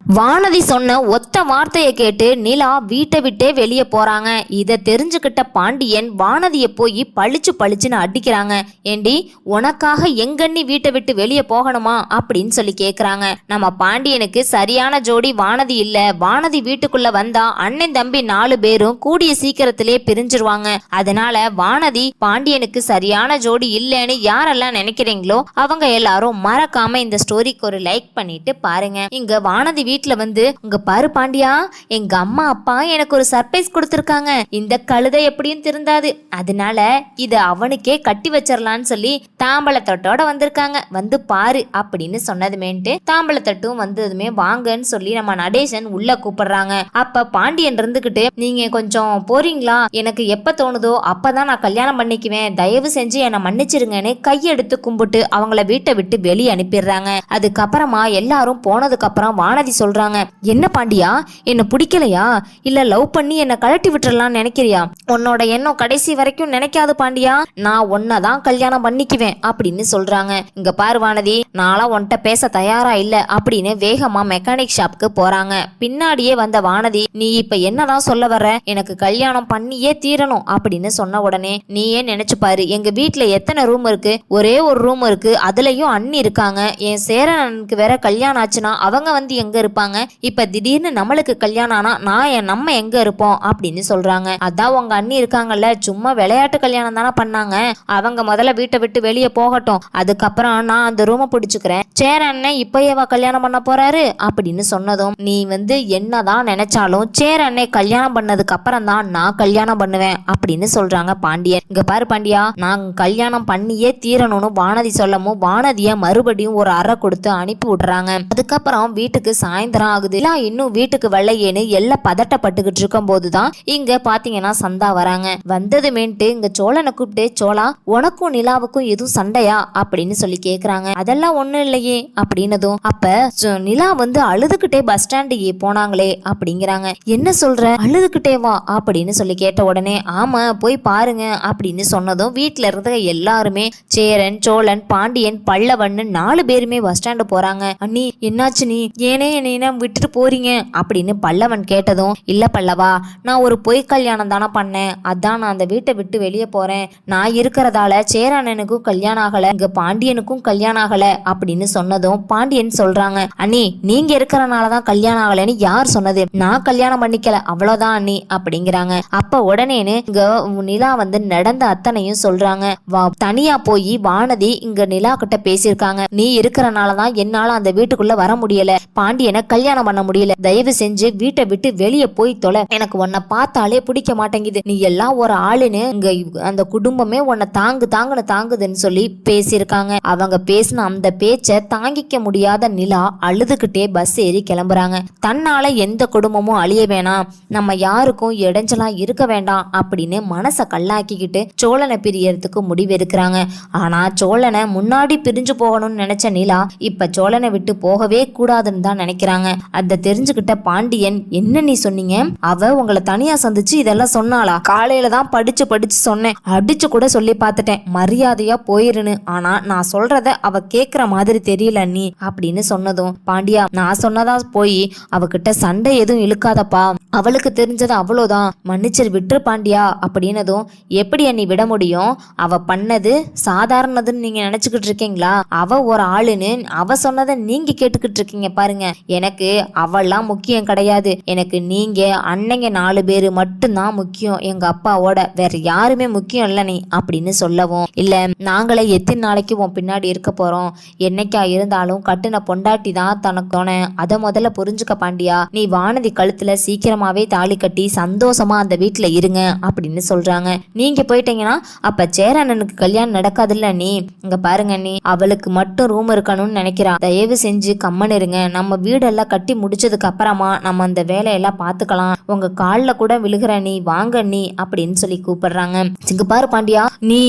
வானதி சொன்ன ஒத்த வார்த்தையை கேட்டு நிலா வீட்டை விட்டே வெளியே போறாங்க. இதை தெரிஞ்சுக்கிட்ட பாண்டியன் வானதியை போய் பளிச்சு பளிச்சுன்னு அடிக்கிறாங்க. ஏண்டி உனக்காக எங்கண்ணி வீட்டை விட்டு வெளியே போகணுமா? அப்படின்னு சொல்லி கேட்குறாங்க நம்ம பாண்டியனுக்கு சரியான ஜோடி வானதி இல்ல. வானதி வீட்டுக்குள்ள வந்தா அண்ணன் தம்பி நாலு பேரும் கூடிய சீக்கிரத்திலே பிரிஞ்சிருவாங்க. அதனால வானதி பாண்டியனுக்கு சரியான ஜோடி இல்லைன்னு யாரெல்லாம் நினைக்கிறீங்களோ அவங்க எல்லாரும் மறக்காம இந்த ஸ்டோரிக்கு ஒரு லைக் பண்ணிட்டு பாருங்க. இங்க வானதி வீட்டில் வந்து உங்க பாரு பாண்டியா எங்க அம்மா அப்பா எனக்கு ஒரு சர்ப்ரைஸ் கொடுத்துருக்காங்க. இந்த கழுதை எப்படியும் திருந்தாது. அதனால இதை அவனுக்கே கட்டி வச்சிடலான்னு சொல்லி தாம்பழத்தட்டோட வந்திருக்காங்க. வந்து பாரு அப்படின்னு சொன்னதுமேன்ட்டு தாம்பழத்தட்டும் வந்ததுமே வாங்கன்னு சொல்லி நம்ம நடேசன் உள்ள கூப்பிடுறாங்க. அப்ப பாண்டியன் இருந்துகிட்டு நீங்க கொஞ்சம் போறீங்களா? எனக்கு எப்ப தோணுதோ அப்பதான் நான் கல்யாணம் பண்ணிக்குவேன். தயவு செஞ்சு என்னை மன்னிச்சிருங்கன்னு கையெடுத்து கும்பிட்டு அவங்கள வீட்டை விட்டு வெளியே அனுப்பிடுறாங்க. அதுக்கப்புறமா எல்லாரும் போனதுக்கு அப்புறம் வானதி சொல்றாங்க. என்ன பாண்டியா? என்ன பிடிக்கலையா? இல்ல லவ் பண்ணி என்ன கழட்டி விட்டுறலாம்னு நினைக்கிறியா? உன்னோட எண்ணம் கடைசி வரைக்கும் நினைக்காது பாண்டியா. நான் உன்னை தான் கல்யாணம் பண்ணிக்குவேன் அப்படின்னு சொல்றாங்க. இங்க பார்வானதி நான்லாம் உன்கிட்ட பேச தயாரா இல்ல அப்படின்னு வேகமா மெக்கானிக் ஷாப்க்கு போறாங்க. பின்னாடியே வந்த வானதி நீ இப்ப என்னதான் சொல்ல வர எனக்கு கல்யாணம் பண்ணியே தீரணும் அப்படின்னு சொன்ன உடனே நீயே நினைச்சு பாரு எங்க வீட்டுல எத்தனை ரூம் இருக்கு? ஒரே ஒரு ரூம் இருக்கு அதுலயும் அண்ணி இருக்காங்க. என் சேரனுக்கு வேற கல்யாணம் ஆச்சுன்னா அவங்க வந்து எங்க இருப்பாங்க. இப்ப திடீர்னு நம்மளுக்கு கல்யாணம் ஆனா நான் நம்ம எங்க இருப்போம் அப்படின்னு சொல்றாங்க. அதான் உங்க அண்ணி இருக்காங்கல்ல சும்மா விளையாட்டு கல்யாணம் தானே பண்ணாங்க. அவங்க முதல்ல வீட்டை விட்டு வெளியே போகட்டும். அதுக்கப்புறம் நான் அந்த ரூமை பிடிச்சுக்கிறேன். சேர அண்ணன் இப்பயேவா கல்யாணம் பண்ண போறாரு அப்படின்னு சொன்னதும் நீ வந்து என்னதான் நினைச்சாலும் சேர அண்ணன் கல்யாணம் பண்ணதுக்கு அப்புறம் தான் நான் கல்யாணம் பண்ணுவேன் அப்படின்னு சொல்றாங்க பாண்டியன். இங்க பாரு பாண்டியா நான் கல்யாணம் பண்ணியே தீரணும்னு வானதி சொல்லவும் வானதிய மறுபடியும் ஒரு அறை கொடுத்து அனுப்பி விடுறாங்க. அதுக்கப்புறம் வீட்டுக்கு சாயந்தரம் ஆகுது. எல்லாம் இன்னும் வீட்டுக்கு வரலையேன்னு எல்லாம் பதட்டப்பட்டுக்கிட்டு இருக்கும் போதுதான் இங்க பாத்தீங்கன்னா சந்தா வராங்க. வந்ததுமேன்ட்டு இங்க சோழனை கூப்பிட்டு சோழா உனக்கும் நிலாவுக்கும் எதுவும் சண்டையா? அப்படின்னு சொல்லி கேக்குறாங்க. அதெல்லாம் ஒண்ணும் இல்லையே அப்படின்னதும் அப்ப நிலா வந்து அழுதுகிட்டே பஸ் ஸ்டாண்டு போனாங்களே அப்படிங்கிறாங்க. என்ன சொல்ற? அழுதுகிட்டே வா அப்படின்னு சொல்லி கேட்ட உடனே ஆமா போய் பாருங்க அப்படின்னு சொன்னதும் வீட்ல இருந்த எல்லாருமே சேரன் சோழன் பாண்டியன் பல்லவன்னு நாலு பேருமே பஸ் ஸ்டாண்டு போறாங்க. அண்ணி என்னாச்சு நீ? ஏனே என்னை விட்டுட்டு போறீங்க அப்படின்னு பல்லவன் கேட்டதும் இல்ல பல்லவா நான் ஒரு பொய் கல்யாணம் தானே பண்ணேன். அதான் நான் அந்த வீட்டை விட்டு வெளியே போறேன். நான் இருக்கிறதால சேரண்ணனுக்கும் கல்யாணம் ஆகல இங்க பாண்டியனுக்கும் கல்யாணம் ஆகல அப்படின்னு சொன்னதும் பாண்டியன் சொல்றாங்க அண்ணி நீங்க இருக்கிறனால தான் கல்யாணம் ஆகலைன்னு யார் சொன்னது? நான் கல்யாணம் பண்ணிக்கல அவ்வளவுதான் அண்ணி அப்படிங்கிறாங்க. அப்ப உடனேன்னு இங்க நிலா வந்து நடந்த அத்தனையும் சொல்றாங்க. வா தனியா போய் வானதி இங்க நிலா கிட்ட பேசியிருக்காங்க நீ இருக்கிறனால தான் என்னால அந்த வீட்டுக்குள்ள வர முடியல. பாண்டியனை கல்யாணம் பண்ண முடியல. தயவு செஞ்சு வீட்டை விட்டு வெளியே போய் தொலை. எனக்கு உன்னை பார்த்தாலே பிடிக்க மாட்டேங்குது. நீ எல்லாம் ஒரு ஆளுன்னு இங்க அந்த குடும்பமே உன்னை தாங்கு தாங்குன்னு தாங்குதுன்னு சொல்லி பேசியிருக்காங்க. அவங்க பேசின அந்த பேச்சை தாங்கிக்க முடியாத நிலா அழுதுகிட்டே பஸ் ஏறி கிளம்புறாங்க. தன்னால எந்த குடும்பமும் அழிய வேணாம். நம்ம யாருக்கும் இடைஞ்சலா இருக்க வேண்டாம் அப்படின்னு மனசை கல்லாக்கிக்கிட்டு சோழனை பிரியறதுக்கு முடிவெடுக்கிறாங்க. ஆனா சோழனை முன்னாடி பிரிஞ்சு போகணும்னு நினைச்ச நிலா இப்ப சோழனை விட்டு போகவே கூடாதுன்னு தான் நினைக்கிறேன் நினைக்கிறாங்க. அதை தெரிஞ்சுக்கிட்ட பாண்டியன் என்ன நீ சொன்னீங்க? அவ உங்களை தனியா சந்திச்சு இதெல்லாம் சொன்னாளா? காலையில தான் படிச்சு படிச்சு சொன்னேன். அடிச்சு கூட சொல்லி பார்த்துட்டேன். மரியாதையா போயிருன்னு. ஆனா நான் சொல்றத அவ கேக்குற மாதிரி தெரியல நீ அப்படின்னு சொன்னதும். பாண்டியா நான் சொன்னதா போய் அவகிட்ட சண்டை எதுவும் இழுக்காதப்பா. அவளுக்கு தெரிஞ்சது அவ்வளோதான். மன்னிச்சர் விட்டுரு பாண்டியா அப்படின்னதும். எப்படி நீ விட முடியும்? அவ பண்ணது சாதாரணதுன்னு நீங்க நினைச்சுக்கிட்டு இருக்கீங்களா? அவ ஒரு ஆளுன்னு அவ சொன்னதை நீங்க கேட்டுக்கிட்டு இருக்கீங்க பாருங்க. எனக்கு அவள்லாம் முக்கியம் கிடையாது. எனக்கு நீங்க அன்னைங்க நாலு பேர் மட்டும்தான் முக்கியம். எங்க அப்பாவோட வேற யாருமே முக்கியம் இல்ல நீ அப்படின்னு சொல்லவும். இல்ல நாங்களே எத்தனை நாளைக்கு உன் பின்னாடி இருக்க போறோம். என்னைக்கா இருந்தாலும் கட்டுன பொண்டாட்டி தான் தனக்கு துணை. அதை முதல்ல புரிஞ்சுக்க பாண்டியா. நீ வானதி கழுத்துல சீக்கிரமாவே தாலி கட்டி சந்தோஷமா அந்த வீட்டுல இருங்க அப்படின்னு சொல்றாங்க. நீங்க போயிட்டீங்கன்னா அப்ப சேரண்ணனுக்கு கல்யாணம் நடக்காதுல்ல நீ? இங்க பாருங்க நீ. அவளுக்கு மட்டும் ரூம் இருக்கணும்னு நினைக்கிறா. தயவு செஞ்சு கம்மன் இருங்க. நம்ம வீடெல்லாம் கட்டி முடிச்சதுக்கு அப்புறமா நம்ம அந்த வேலையெல்லாம் பாத்துக்கலாம் உங்க காலில் கூட விழுகிற நீ வாங்க நீ அப்படின்னு சொல்லி கூப்பிடுறாங்க. சிங்கப்பாரு பாண்டியா நீ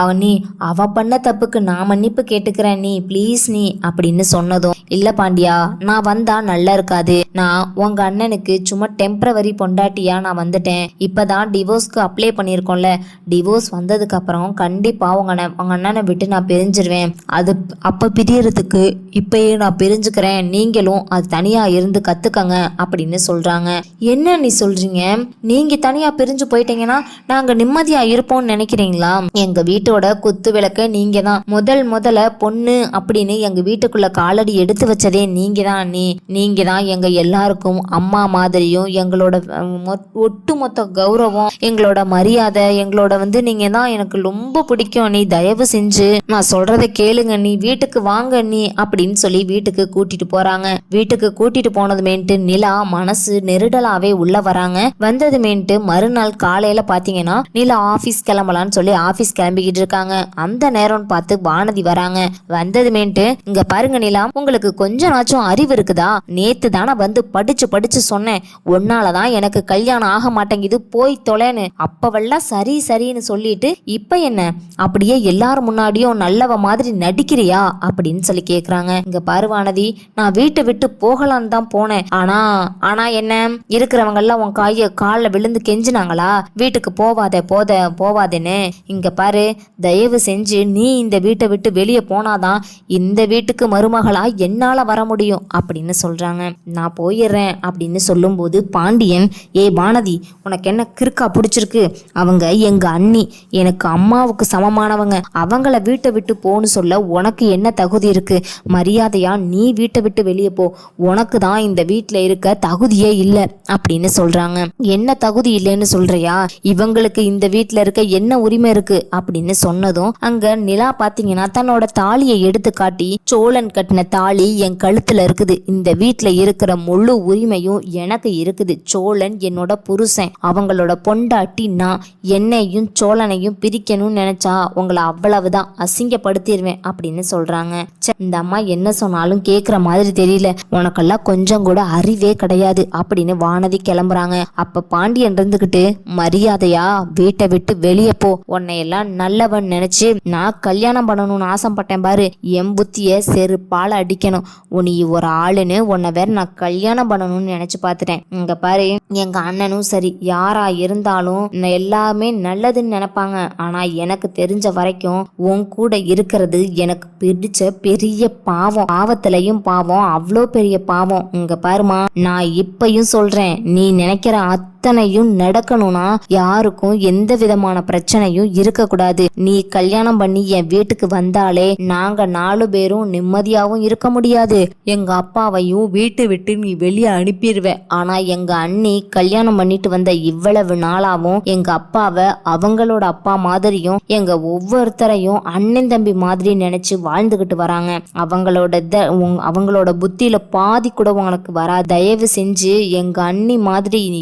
அவ நீ அவ பண்ண தப்புக்கு நான் மன்னிப்பு கேட்டுக்கிறேன் நீ ப்ளீஸ் நீ அப்படின்னு சொன்னதும் இல்ல பாண்டியா நான் வந்தா நல்லா இருக்காது. நான் உங்க அண்ணனுக்கு சும்மா டெம்பரவரி பொண்டாட்டியா நான் வந்துட்டேன். இப்பதான் டிவோர்ஸ்க்கு அப்ளை பண்ணியிருக்கோம்ல. டிவோர்ஸ் வந்ததுக்கு அப்புறம் கண்டிப்பா உங்க அண்ணன் உங்க அண்ணனை விட்டு நான் பிரிஞ்சிருவேன். அது அப்ப பிரியறதுக்கு இப்பயே நான் பிரிஞ்சுக்கிறேன். நீங்களும் அது தனியா இருந்து கத்துக்கங்க அப்படின்னு சொல்றாங்க. என்ன நீ சொல்றீங்க? நீங்க தனியா பிரிஞ்சு போயிட்டீங்கன்னா நாங்க நிம்மதியா இருப்போம்னு நினைக்கிறீங்களா? எங்க வீட்டோட குத்து விளக்க நீங்க தான் முதல் முதல்ல பொண்ணு அப்படின்னு எங்க வீட்டுக்குள்ள காலடி எடுத்து வச்சதே நீங்க தான் நீ நீங்க தான் எங்க எல்லாருக்கும் அம்மா மாதிரியும் எங்களோட மொ- ஒட்டுமொத்த கௌரவம் எங்களோட மரியாதை எங்களோட வந்து நீங்க தான் எனக்கு ரொம்ப பிடிக்கும் நீ தயவு செஞ்சு நான் சொல்றதை கேளுங்க நீ வீட்டுக்கு வாங்க நீ அப்படின்னு சொல்லி வீட்டுக்கு கூட்டிட்டு போறாங்க. வீட்டுக்கு கூட்டிட்டு போனதுமேன்ட்டு நிலா மனசு நெருடலாவே உள்ள வராங்க. வந்ததுமேன்ட்டு மறுநாள் காலையில பாத்தீங்கன்னா நிலா ஆபீஸ் கிளம்பலான்னு சொல்லி ஆபீஸ் கிளம்பிக்கிட்டு இருக்காங்க. அந்த நேரம்னு பார்த்து வானதி வராங்க. வந்ததுமேன்ட்டு இங்க பாருங்க நிலா உங்களுக்கு கொஞ்ச நாச்சும் அறிவு இருக்குதா? நேத்து தானே வந்து படிச்சு படிச்சு சொன்னேன். ஒன்னாலதான் எனக்கு கல்யாணம் ஆக மாட்டேங்குது போய் தொலைன்னு. அப்பவெல்லாம் சரி சரின்னு சொல்லிட்டு இப்ப என்ன? அப்படியே எல்லாரும் முன்னாடியும் நல்லவ மாதிரி நடிக்கிறியா? அப்படின்னு சொல்லி கேக்குறாங்க. இங்க பருவானதி நான் வீட்டை விட்டு போகலான்னு தான் போனேன். ஆனா ஆனா என்ன? இருக்கிறவங்க எல்லாம் உன் காய காலில் விழுந்து கெஞ்சினாங்களா? வீட்டுக்கு போவாத போத போவாதேன்னு. இங்க பாரு தயவு செஞ்சு நீ இந்த வீட்டை விட்டு வெளியே போனாதான் இந்த வீட்டுக்கு மருமகளா என்னால வர முடியும் அப்படின்னு சொல்றாங்க. நான் போயிடுறேன் அப்படின்னு சொல்லும்போது பாண்டியன் ஏ வானதி உனக்கு என்ன கிறுக்கா பிடிச்சிருக்கு? அவங்க எங்க அண்ணி எனக்கு அம்மாவுக்கு சமமானவங்க. அவங்கள வீட்டை விட்டு போன்னு சொல்ல உனக்கு என்ன தகுதி இருக்கு? மரியாதையா நீ வீட்டை விட்டு வெளியே போ. உனக்கு தான் இந்த வீட்டில் இருக்க தகுதியே இல்லை அப்படின்னு சொல்றாங்க. என்ன தகுதி இல்லைன்னு சொல்றியா? இவங்களுக்கு இந்த வீட்டில் இருக்க என்ன உரிமை இருக்கு? அப்படின்னு சொன்னதும் அங்க நிலா பாத்தீங்கன்னா தன்னோட தாலியை எடுத்து காட்டி சோழன் கட்டின தாலி என் கழுத்துல இருக்குது. இந்த வீட்டில் இருக்கிற முழு உரிமையும் எனக்கு இருக்குது. சோழன் என்னோட புருஷன். அவங்களோட பொண்டாட்டி நான். என்னையும் சோழனையும் பிரிக்கணும்னு நினைச்சா உங்களை அவ்வளவுதான் அசிங்கப்படுத்திடுவேன் அப்படின்னு சொல்றாங்க. இந்த அம்மா என்ன சொன்னாலும் கேட்குற மாதிரி தெரியல. உனக்கெல்லாம் கொஞ்சம் கூட அறிவே கிடையாது அப்படின்னு வானதி கிளம்புறாங்க. அப்ப பாண்டியன் இருந்துகிட்டு மரியாதையா வீட்டை விட்டு வெளியே போ. உன்னை எல்லாம் நல்லவன் நினைச்சு நான் கல்யாணம் பண்ணணும்னு ஆசைப்பட்டேன் பாரு. என் புத்திய செருப்பால அடிக்கணும். உனி ஒரு ஆளுன்னு உன்னை வேற நான் கல்யாணம் பண்ணணும்னு நினைச்சு பார்த்துட்டேன். இங்க பாரு எங்க அண்ணனும் சரி யாரா இருந்தாலும் நான் எல்லாமே நல்லதுன்னு நினைப்பாங்க. ஆனா எனக்கு தெரிஞ்ச வரைக்கும் உன் கூட இருக்கிறது எனக்கு பிடிச்ச பெரிய பாவம். பாவத்திலையும் பாவம். அவ்வளோ பெரிய பாவம். இங்க பாருமா நான் இப்பயும் சொல்றேன் நீ நினைக்கிற அத்தனையும் நடக்கணும்னா யாருக்கும் எந்த விதமான பிரச்சனையும் இருக்கக்கூடாது. நீ கல்யாணம் பண்ணி என் வீட்டுக்கு வந்தாலே நாங்க நாலு பேரும் நிம்மதியாகவும் இருக்க முடியாது. எங்க அப்பாவையும் வீட்டை விட்டு நீ வெளியே அனுப்பிடுவேன் ஆனா எங்க அண்ணி கல்யாணம் பண்ணிட்டு வந்த இவ்வளவு நாளாவும் எங்க அப்பாவை அவங்களோட அப்பா மாதிரியும் எங்க ஒவ்வொருத்தரையும் அண்ணன் தம்பி மாதிரி நினைச்சு வாழ்ந்துகிட்டு வராங்க. அவங்களோட த- அவங்களோட புத்தியில பாதி கூட உனக்கு வரா தயவு செஞ்சு எங்க அண்ணி மாதிரி நீ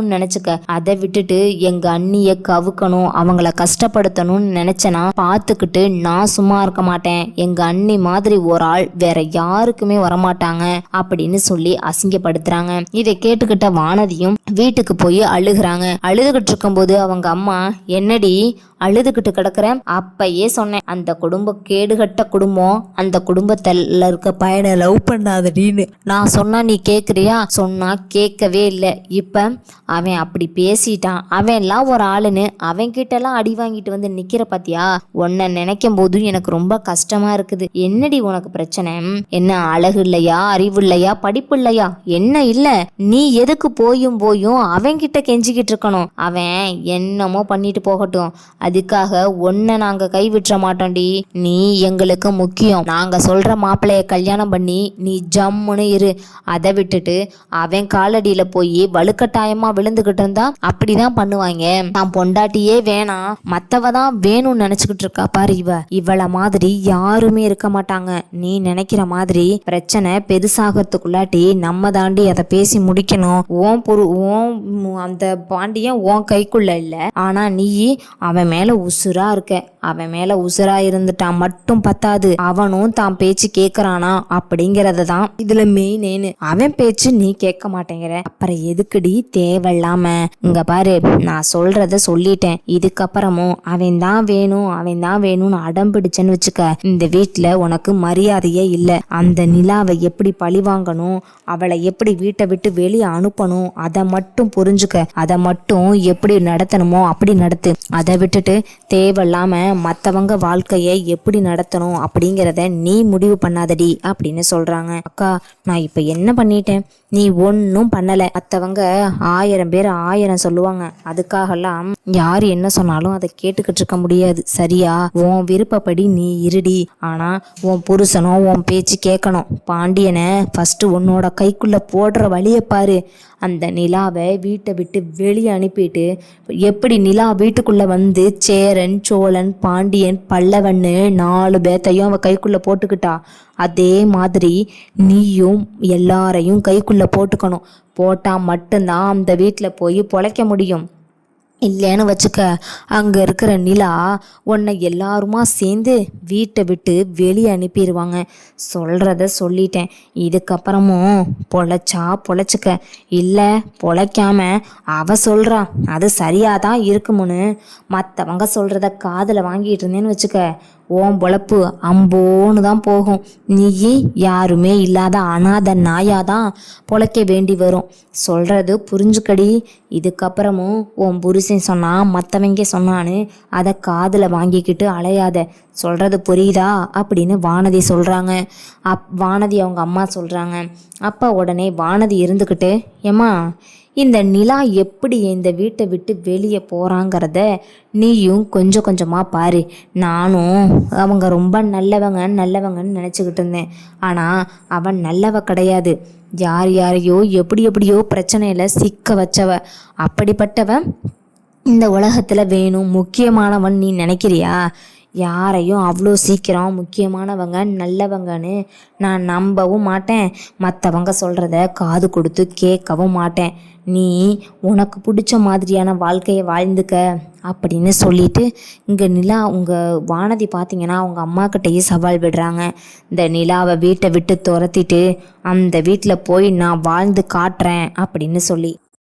இருக்கணும்னு நினைச்சுக்க. அதை விட்டுட்டு எங்க அண்ணிய கவுக்கணும் அவங்கள கஷ்டப்படுத்தணும்னு நினைச்சனா பார்த்துக்கிட்டு நான் சும்மா இருக்க மாட்டேன். எங்க அண்ணி மாதிரி ஒரு ஆள் வேற யாருக்குமே வரமாட்டாங்க அப்படின்னு சொல்லி அசிங்கப்படுத்துறாங்க. இதை கேட்டுக்கிட்ட வானதியும் வீட்டுக்கு போய் அழுகுறாங்க. அழுதுகிட்டு இருக்கும்போது அவங்க அம்மா என்னடி அழுதுகிட்டு கிடக்குறேன். அப்பயே சொன்னேன் அந்த குடும்ப கேடுகட்ட குடும்பம் அந்த குடும்பத்தில் இருக்க பையனை லவ் பண்ணாதடின்னு நான். சொன்னா நீ கேக்குறியா? சொன்னா கேட்கவே இல்லை. இப்ப அவன் அப்படி பேசிட்டான். அவன் எல்லாம் ஒரு ஆளுன்னு அவன் கிட்ட எல்லாம் அடி வாங்கிட்டு வந்து நிக்கிற பாத்தியா? உன்னை நினைக்கும் போது எனக்கு ரொம்ப கஷ்டமா இருக்குது. என்னடி உனக்கு பிரச்சனை? என்ன அழகு இல்லையா? அறிவு இல்லையா? படிப்பு இல்லையா? என்ன இல்ல? நீ எதுக்கு போயும் போயும் அவன் கிட்ட கெஞ்சிக்கிட்டு இருக்கணும். அவன் என்னமோ பண்ணிட்டு போகட்டும். அதுக்காக ஒன்ன நாங்க கைவிட்ட மாட்டோம்டி. நீ எங்களுக்கு முக்கியம். நாங்க சொல்ற மாப்பிள்ளைய கல்யாணம் பண்ணி நீ ஜம்முன்னு இரு. அதை விட்டுட்டு அவன் காலடியில போய் வலுக்கட்டாயமா விழுந்துகிட்டு இருந்தா அப்படிதான் பண்ணுவாங்க. நான் பொண்டாட்டியே வேணாம் மத்தவ தான் வேணும்னு நினைச்சுக்கிட்டு இருக்கா பாரு இவ. இவள மாதிரி யாருமே இருக்க மாட்டாங்க. நீ நினைக்கிற மாதிரி பிரச்சனை பெருசாகிறதுக்குள்ளாட்டி நம்ம தாண்டி அதை பேசி முடிக்கணும். ஓம் பொரு ஓம் அந்த பாண்டியன் ஓன் கைக்குள்ள இல்ல. ஆனா நீ அவன் மேலே உசுராக இருக்க அவன் மேல உசுரா இருந்துட்டா மட்டும் பத்தாது. அவனும் தான் பேச்சு கேக்குறானா அப்படிங்கறத தான் இதுல மெயினேன்னு அவன் பேச்சு நீ கேட்க மாட்டேங்கிற. அப்புறம் எதுக்குடி தேவையில்லாம? இங்க பாரு நான் சொல்றத சொல்லிட்டேன். இதுக்கப்புறமும் அவன் தான் வேணும் அவன் தான் வேணும்னு அடம் பிடிச்சேன்னு வச்சுக்க. இந்த வீட்டுல உனக்கு மரியாதையே இல்ல. அந்த நிலாவை எப்படி பழி வாங்கணும்? அவளை எப்படி வீட்டை விட்டு வெளியே அனுப்பணும்? அதை மட்டும் புரிஞ்சுக்க. அதை மட்டும் எப்படி நடத்தணுமோ அப்படி நடத்து. அதை விட்டுட்டு தேவையில்லாம மற்றவங்க வாழ்க்கையை எப்படி நடத்தணும் அப்படிங்கிறத நீ முடிவு பண்ணாதடி அப்படின்னு சொல்கிறாங்க அக்கா நான் இப்போ என்ன பண்ணிட்டேன்? நீ ஒன்றும் பண்ணலை. மற்றவங்க ஆயிரம் பேர் ஆயிரம் சொல்லுவாங்க. அதுக்காகலாம் யார் என்ன சொன்னாலும் அதை கேட்டுக்கிட்டு இருக்க முடியாது. சரியா? உன் விருப்பப்படி நீ இருடி. ஆனால் உன் புருஷனும் உன் பேச்சு கேட்கணும். பாண்டியனை ஃபஸ்ட்டு உன்னோட கைக்குள்ளே போடுற வழியை பாரு. அந்த நிலாவை வீட்டை விட்டு வெளியே அனுப்பிட்டு எப்படி நிலா வீட்டுக்குள்ளே வந்து சேரன் சோழன் பாண்டியன் பல்லவன்னு நாலு பேத்தையும் அவன் கைக்குள்ளே போட்டுக்கிட்டா. அதே மாதிரி நீயும் எல்லாரையும் கைக்குள்ளே போட்டுக்கணும். போட்டால் மட்டும்தான் அந்த வீட்டில் போய் பொழைக்க முடியும். இல்லைன்னு வச்சுக்க அங்கே இருக்கிற நிலா உன்னை எல்லாருமா சேர்ந்து வீட்டை விட்டு வெளியே அனுப்பிடுவாங்க சொல்கிறத சொல்லிட்டேன். இதுக்கப்புறமும் பொழைச்சா பொழைச்சிக்க. இல்லை பொழைக்காம அவ சொல்கிறா அது சரியாக தான் இருக்குமுன்னு மற்றவங்க சொல்கிறத காதில் வாங்கிட்டு இருந்தேன்னு வச்சுக்க ஓம் பொழப்பு அம்போன்னு தான் போகும். நீயே யாருமே இல்லாத அனாத நாயாதான் பொழைக்க வேண்டி வரும். சொல்கிறது புரிஞ்சுக்கடி. இதுக்கப்புறமும் உன் புருஷன் சொன்னான் மற்றவங்க சொன்னான்னு அதை காதில் வாங்கிக்கிட்டு அலையாத. சொல்கிறது புரியுதா? அப்படின்னு வானதி சொல்கிறாங்க அப் வானதி அவங்க அம்மா சொல்கிறாங்க அப்பா உடனே வானதி இருந்துக்கிட்டு ஏம்மா இந்த நிலா எப்படி இந்த வீட்டை விட்டு வெளியே போகிறாங்கிறத நீயும் கொஞ்சம் கொஞ்சமாக பாரு. நானும் அவங்க ரொம்ப நல்லவங்க நல்லவங்கன்னு நினச்சிக்கிட்டு இருந்தேன். ஆனால் அவன் நல்லவ கிடையாது. யார் யாரையோ எப்படி எப்படியோ பிரச்சனையில் சிக்க வச்சவ. அப்படிப்பட்டவன் இந்த உலகத்தில் வேணும். முக்கியமானவன் நீ நினைக்கிறியா? யாரையும் அவ்வளோ சீக்கிரம் முக்கியமானவங்க நல்லவங்கன்னு நான் நம்பவும் மாட்டேன். மற்றவங்க சொல்கிறத காது கொடுத்து கேட்கவும் மாட்டேன். நீ உனக்கு பிடிச்ச மாதிரியான வாழ்க்கையை வாழ்ந்துக்க அப்படின்னு சொல்லிட்டு இங்கே நிலா உங்கள் வானதி பார்த்தீங்கன்னா அவங்க அம்மாக்கிட்டேயே சவால் விடுறாங்க. இந்த நிலாவை வீட்டை விட்டு துரத்திட்டு அந்த வீட்டில் போய் நான் வாழ்ந்து காட்டுறேன் அப்படின்னு சொல்லி.